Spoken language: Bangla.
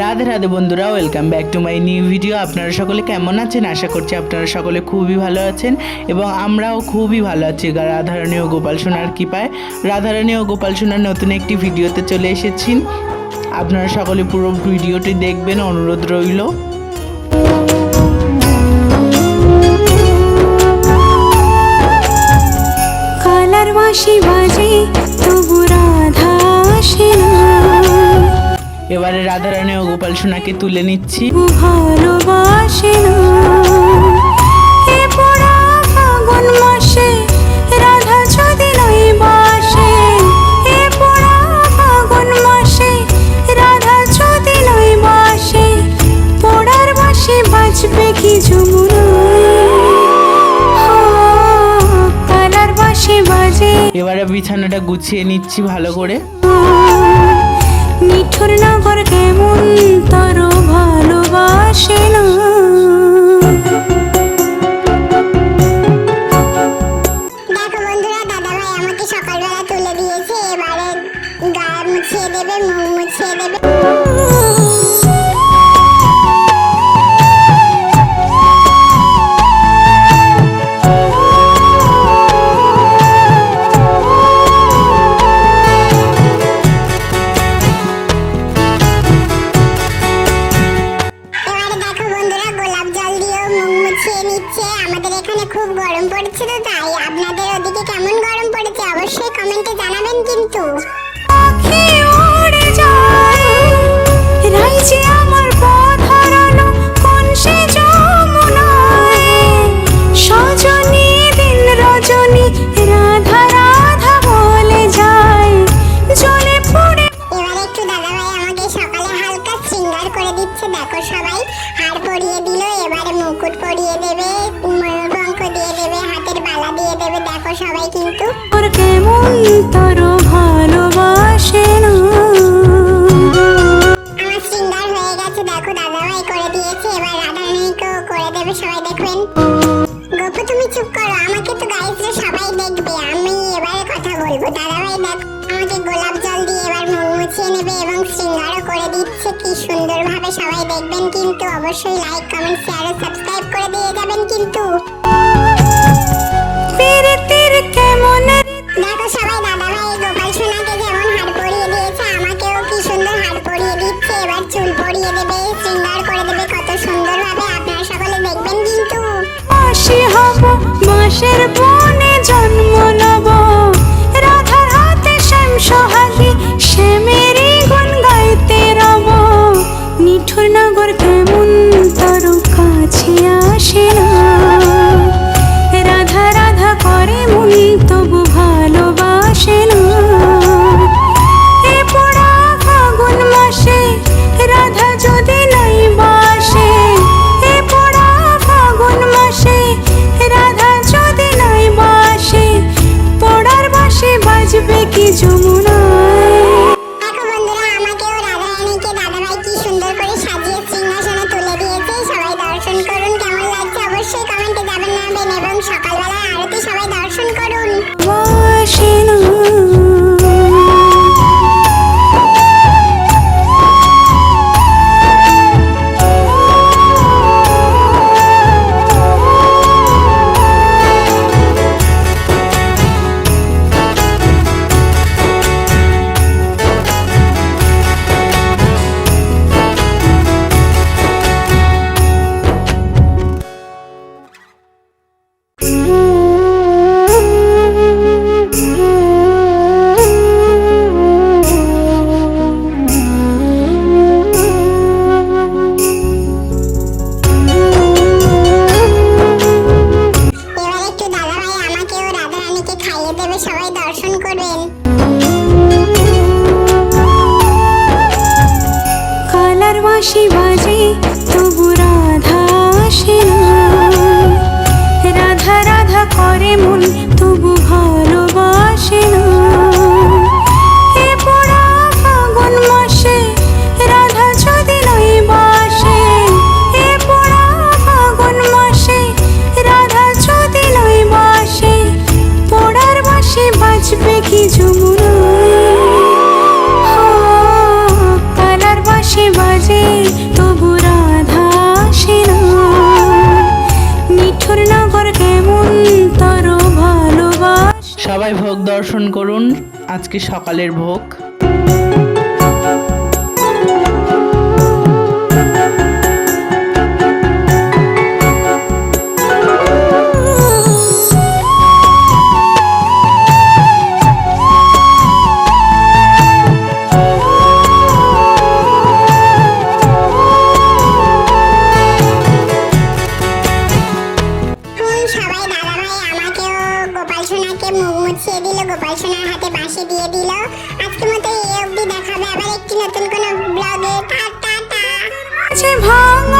রাধে রাধে বন্ধুরা welcome back to my new video আপনারা সকলে কেমন আছেন? আশা করছি আপনারা সকলে খুবই ভালো আছেন এবং আমরাও খুবই ভালো আছি। রাধারানী ও গোপাল সোনার কৃপায়। রাধারানী ও গোপাল সোনার নতুন একটি ভিডিওতে চলে এসেছি। আপনারা সকলে পুরো ভিডিওটি দেখবেন, অনুরোধ রইল। কালার বাঁশি বাজে বাজবে কি যমুনায় হা, কালার বাঁশি বাজে। এবারে বিছানাটা গুছিয়ে নিচ্ছি ভালো করে। মিঠুর নগর কেমন তার ভালোবাসে না। কমেন্টে জানাবেন কিন্তু। পাখি উড়ে যায় রাইছে আমার পথ হারানো কোন সে যমুনায়? সজনী দিন রজনী রাধা রাধা বলে যায় জলে পড়ে। এবারে একটু দাদাভাই আমাকে সকালে হালকা করে দিচ্ছে। দেখো সবাই হার পরিয়ে দিল এবারে মুকুট পরিয়ে দেবে সবাই কিন্তু। ওর কেমন তোর ভালোবাসে না আমার শৃঙ্গার হয়ে গেছে দেখো দাদাভাই করে দিয়েছে এবার রাধারানীকেও করে দেবে সবাই দেখবেন। গপু তুমি চুপ করো আমাকে তো গাইজরা সবাই দেখবে আমি এবারে কথা বলব। দাদাভাই দেখ আমাকে গোলাপ জল দিয়ে এবার মুখ মুছিয়ে নেবে এবং শৃঙ্গারও করে দিচ্ছে কি সুন্দরভাবে সবাই দেখবেন কিন্তু। অবশ্যই লাইক কমেন্ট শেয়ার ও সাবস্ক্রাইব করে দিয়ে যাবেন কিন্তু। দেবে শৃঙ্গার করে দেবে কত সুন্দরভাবে আপনারা সকলে দেখবেন কিন্তু। বাঁশি হব বাঁশের বনে খাইয়ে দেবে সবাই দর্শন করবেন। কালার বাঁশি বাজে তবু রাধা সবাই ভোগ দর্শন করুন। আজকে সকালের ভোগ। বাঁশি দিয়ে দিল। আজকে মতো এই অবধি দেখাবে। আবার একটি নতুন কোনো ব্লগে টাটা। যে ভাঙ।